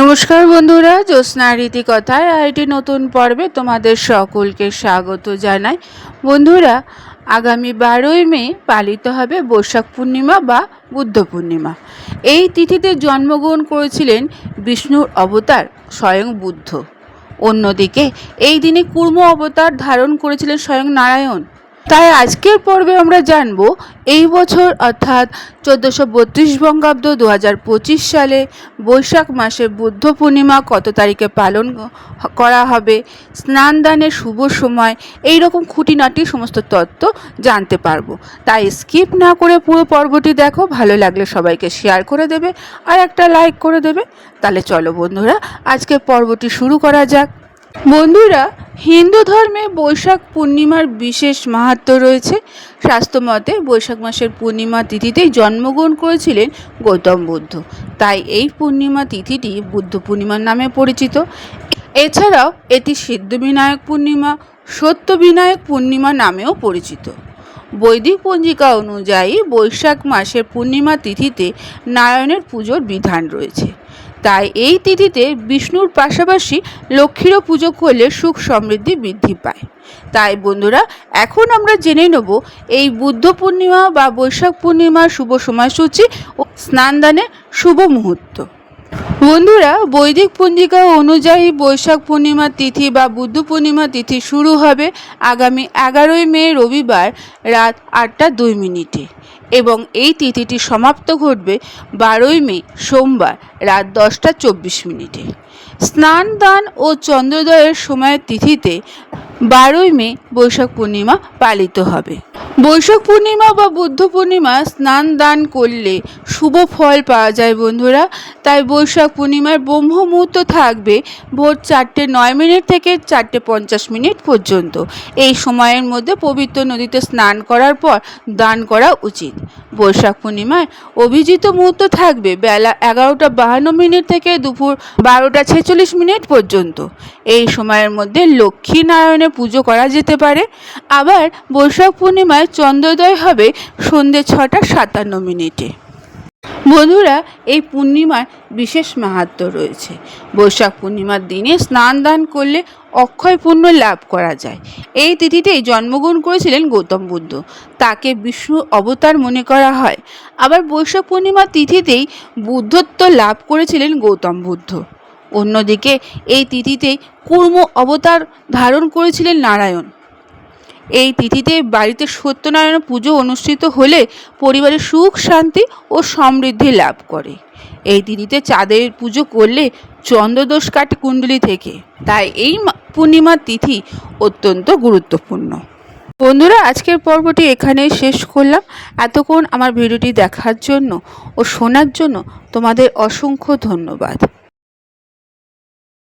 নমস্কার বন্ধুরা, জ্যোৎস্না রীতি কথায় আর এটি নতুন পর্বে তোমাদের সকলকে স্বাগত জানাই। বন্ধুরা, আগামী বারোই মে পালিত হবে বৈশাখ পূর্ণিমা বা বুদ্ধ পূর্ণিমা। এই তিথিতে জন্মগ্রহণ করেছিলেন বিষ্ণুর অবতার স্বয়ং বুদ্ধ। অন্যদিকে, এই দিনে কুর্ম অবতার ধারণ করেছিলেন স্বয়ং নারায়ণ। তাই আজকের পর্বে আমরা জানব, এই বছর অর্থাৎ চোদ্দোশো বত্রিশ বঙ্গাব্দ দু হাজার পঁচিশ সালে বৈশাখ মাসে বুদ্ধ পূর্ণিমা কত তারিখে পালন করা হবে, স্নান দানের শুভ সময়, এই রকম খুঁটিনাটি সমস্ত তত্ত্ব জানতে পারব। তাই স্কিপ না করে পুরো পর্বটি দেখো, ভালো লাগলে সবাইকে শেয়ার করে দেবে আর একটা লাইক করে দেবে। তাহলে চলো বন্ধুরা আজকে পর্বটি শুরু করা যাক। বন্ধুরা হিন্দু ধর্মে বৈশাখ পূর্ণিমার বিশেষ মাহাত্ম রয়েছে। শাস্ত্রমতে বৈশাখ মাসের পূর্ণিমা তিথিতেই জন্মগ্রহণ করেছিলেন গৌতম বুদ্ধ। তাই এই পূর্ণিমা তিথিটি বুদ্ধ পূর্ণিমার নামে পরিচিত। এছাড়াও এটি সিদ্ধ বিনায়ক পূর্ণিমা সত্য বিনায়ক পূর্ণিমা নামেও পরিচিত। বৈদিক পঞ্জিকা অনুযায়ী বৈশাখ মাসের পূর্ণিমা তিথিতে নারায়ণের পুজোর বিধান রয়েছে। তাই এই তিথিতে বিষ্ণুর পাশাপাশি লক্ষ্মীরও পুজো করলে সুখ সমৃদ্ধি বৃদ্ধি পায়। তাই বন্ধুরা, এখন আমরা জেনে নেব এই বুদ্ধ পূর্ণিমা বা বৈশাখ পূর্ণিমার শুভ সময়সূচি ও স্নানদানের শুভ মুহূর্ত। বন্ধুরা, বৈদিক পঞ্জিকা অনুযায়ী বৈশাখ পূর্ণিমা তিথি বা বুদ্ধ পূর্ণিমা তিথি শুরু হবে আগামী এগারোই মে, রবিবার রাত আটটা দুই মিনিটে। এবং এই তিথিটি সমাপ্ত ঘটবে বারোই মে, সোমবার রাত দশটা চব্বিশ মিনিটে। স্নান, দান ও চন্দ্রোদয়ের সময়ের তিথিতে বারোই মে বৈশাখ পূর্ণিমা পালিত হবে। বৈশাখ পূর্ণিমা বা বুদ্ধ পূর্ণিমা স্নান দান করলে শুভ ফল পাওয়া যায় বন্ধুরা। তাই বৈশাখ পূর্ণিমার ব্রহ্ম মুহূর্ত থাকবে ভোর চারটে নয় মিনিট থেকে চারটে পঞ্চাশ মিনিট পর্যন্ত। এই সময়ের মধ্যে পবিত্র নদীতে স্নান করার পর দান করা উচিত। বৈশাখ পূর্ণিমায় অভিজিত মুহূর্ত থাকবে বেলা এগারোটা বাহান্ন মিনিট থেকে দুপুর বারোটা ছেচল্লিশ মিনিট পর্যন্ত। এই সময়ের মধ্যে লক্ষ্মী নারায়ণের পুজো করা যেতে পারে। আবার বৈশাখ পূর্ণিমায় চন্দ্রোদয় হবে সন্ধ্যে ছটা সাতান্ন মিনিটে। বন্ধুরা, এই পূর্ণিমার বিশেষ মাহাত্ম রয়েছে। বৈশাখ পূর্ণিমার দিনে স্নান দান করলে অক্ষয় পুণ্য লাভ করা যায়। এই তিথিতেই জন্মগ্রহণ করেছিলেন গৌতম বুদ্ধ। তাকে বিষ্ণু অবতার মনে করা হয়। আবার বৈশাখ পূর্ণিমার তিথিতেই বুদ্ধত্ব লাভ করেছিলেন গৌতম বুদ্ধ। অন্যদিকে এই তিথিতেই কুর্ম অবতার ধারণ করেছিলেন নারায়ণ। এই তিথিতে বাড়িতে সত্যনারায়ণ পুজো অনুষ্ঠিত হলে পরিবারে সুখ, শান্তি ও সমৃদ্ধি লাভ করে। এই তিথিতে চাঁদের পুজো করলে চন্দ্রদোষ কাটে কুণ্ডলী থেকে। তাই এই পূর্ণিমার তিথি অত্যন্ত গুরুত্বপূর্ণ। বন্ধুরা, আজকের পর্বটি এখানেই শেষ করলাম। এতক্ষণ আমার ভিডিওটি দেখার জন্য ও শোনার জন্য তোমাদের অসংখ্য ধন্যবাদ।